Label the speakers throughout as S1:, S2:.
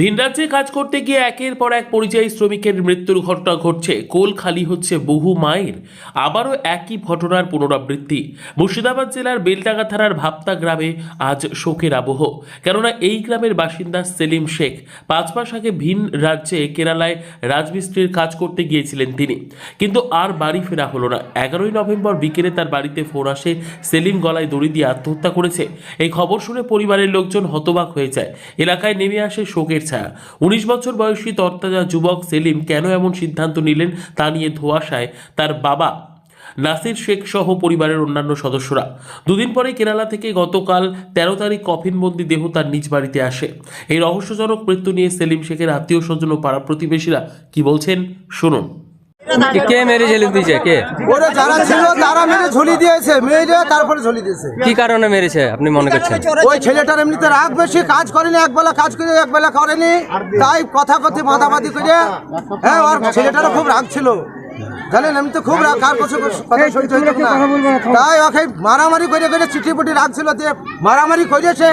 S1: ভিনরাজ্যে কাজ করতে গিয়ে একের পর এক পরিযায়ী শ্রমিকের মৃত্যুর ঘটনা ঘটছে। কোল খালি হচ্ছে বহু মায়ের। আবারও একই ঘটনার পুনরাবৃত্তি। মুর্শিদাবাদ জেলার বেলডাঙ্গা থানার ভাপ্তা গ্রামে আজ শোকের আবহ। কেননা এই গ্রামের বাসিন্দা সেলিম শেখ পাঁচ মাস আগে ভিন রাজ্যে কেরালায় রাজমিস্ত্রির কাজ করতে গিয়েছিলেন তিনি। কিন্তু আর বাড়ি ফেরা হলো না। এগারোই নভেম্বর বিকেলে তার বাড়িতে ফোন আসে, সেলিম গলায় দড়ি দিয়ে আত্মহত্যা করেছে। এই খবর শুনে পরিবারের লোকজন হতবাক হয়ে যায়। এলাকায় নেমে আসে শোকের ছায়া উনিশ বছর বয়সী তরতাজা যুবক সেলিম কেন এমন সিদ্ধান্ত নিলেন তা নিয়ে ধোয়াশায় তার বাবা নাসির শেখ সহ পরিবারের অন্যান্য সদস্যরা। দুদিন পরে কেরালা থেকে গতকাল তেরো তারিখ কফিনবন্দি দেহ তার নিজ বাড়িতে আসে। এই রহস্যজনক মৃত্যু নিয়ে সেলিম শেখের আত্মীয় স্বজন ও পাড়া প্রতিবেশীরা কি বলছেন? শুনুন।
S2: কে মেরে ঝেলে দিয়েছে? কে?
S3: ওরে যারা ছিল তারা মেরে ঝুলি দিয়েছে মেয়েরা তারপরে ঝুলি দিয়েছে।
S2: কি কারণে মেরেছে আপনি মনে করছেন?
S3: ওই ছেলেটার এমনিতে রাগ বেশি কাজ করেনি একবেলা কাজ করে একবেলা করেনি তাই কথা কথি মাতামাতি করে হ্যাঁ ওর ছেলেটারও খুব রাগ ছিল। জানেন এমনিতে খুব রাগ কার কথা না। তাই ওকে মারামারি করে করে চিঠি পুটি রাগ ছিল দিয়ে মারামারি করেছে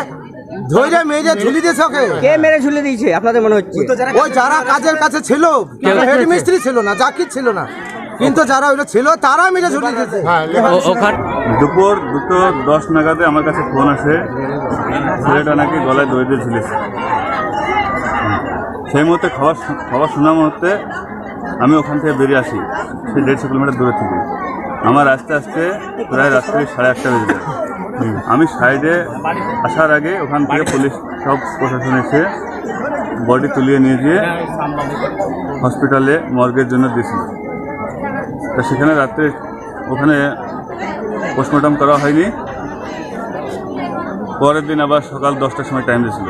S3: ধৈর্য মেয়েরা ঝুলি দিয়েছে ওকে।
S4: কে মেরে ঝুলে দিয়েছে? আপনাদের মনে হচ্ছে?
S3: ওই যারা কাজের কাছে ছিল হেড মিস্ত্রি ছিল না জাকির ছিল না। কিন্তু যারা ওইটা ছিল তারা মেরে ঝুলি দিয়েছে।
S5: দুপুর দুটো দশ নাগাদে আমার কাছে ফোন আসে। ছেলেটা নাকি গলায় দড়ি ঝুলেছে সেই মুহূর্তে খবর শু- খবর শোনা মুহূর্তে আমি ওখান থেকে বেরিয়ে আসি। সেই দেড়শো কিলোমিটার দূরে থেকে। আমার আস্তে আস্তে প্রায় রাত্রি সাড়ে আটটা বেজে যায়। আমি সাইডে আসার আগে ওখান থেকে পুলিশ সব প্রশাসন এসে বডি তুলিয়ে নিয়ে গিয়ে হসপিটালে মর্গের জন্য দিয়েছিল। তা সেখানে রাত্রে ওখানে পোস্টমর্টম করা হয়নি। পরের দিন আবার সকাল দশটার সময় টাইম দিয়েছিল।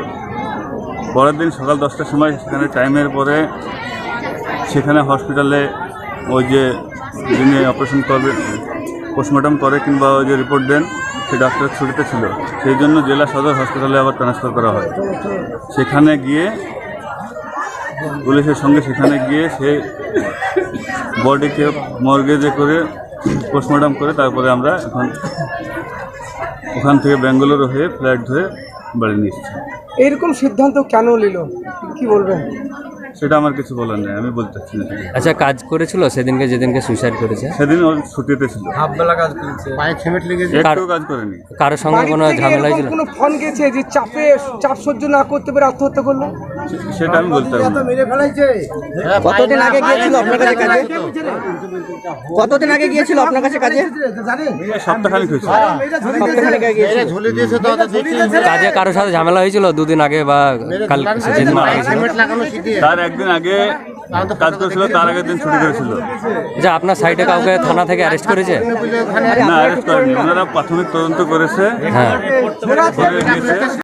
S5: পরের দিন সকাল দশটার সময় সেখানে টাইমের পরে সেখানে হসপিটালে ওই যে যিনি অপারেশন করবে, পোস্টমর্টম করে কিংবা ওই যে রিপোর্ট দেন সে ডাক্তার ছুটিতে ছিল। সেই জন্য জেলা সদর হসপিটালে আবার ট্রান্সফার করা হয়। সেখানে গিয়ে পুলিশের সঙ্গে সেখানে গিয়ে সে বডিকে মর্গেজে করে পোস্টমর্টম করে তারপরে আমরা এখন ওখান থেকে বেঙ্গালুরু হয়ে ফ্লাইট ধরে বাড়ি নিয়ে এসেছি।
S6: এরকম সিদ্ধান্ত কেন নিল? কি বলবেন?
S5: সেটা আমার কিছু বলার নেই আমি বলতে চাচ্ছি না।
S2: আচ্ছা কাজ করেছিল? সেদিনকে যেদিনকে সুইসাইড করেছে?
S5: সেদিন ওর ছুটিতে ছিল। হাফবেলা কাজ করেছে। পায়ে খেমেট লেগেছে। একটু কাজ করেনি।
S2: কারোর সঙ্গে কোনো ঝামেলা
S6: ছিল?
S2: হয়েছিল
S6: কোনো ফোন গেছে যে চাপে চাপ সহ্য না করতে পেরে আত্মহত্যা করল?
S5: সেটা আমি বলতে পারব
S4: কতদিন আগে গিয়েছিল আপনার কাছে কাজে? কতদিন আগে গিয়েছিল আপনার কাছে কাজে?
S5: সপ্তাহখানিক
S4: সপ্তাহখানেক আগে গিয়েছিল।
S2: কাজে কারোর সাথে ঝামেলা হয়েছিল? দুদিন আগে বা কাল মারা গেছিল।
S5: তার একদিন আগে কাজ করেছিল তার আগের দিন ছুটি করেছিল।
S2: যে আপনার সাইডে কাউকে থানা থেকে অ্যারেস্ট করেছে?
S5: না অ্যারেস্ট করেনি। ওনারা প্রাথমিক তদন্ত করেছে।
S2: হ্যাঁ।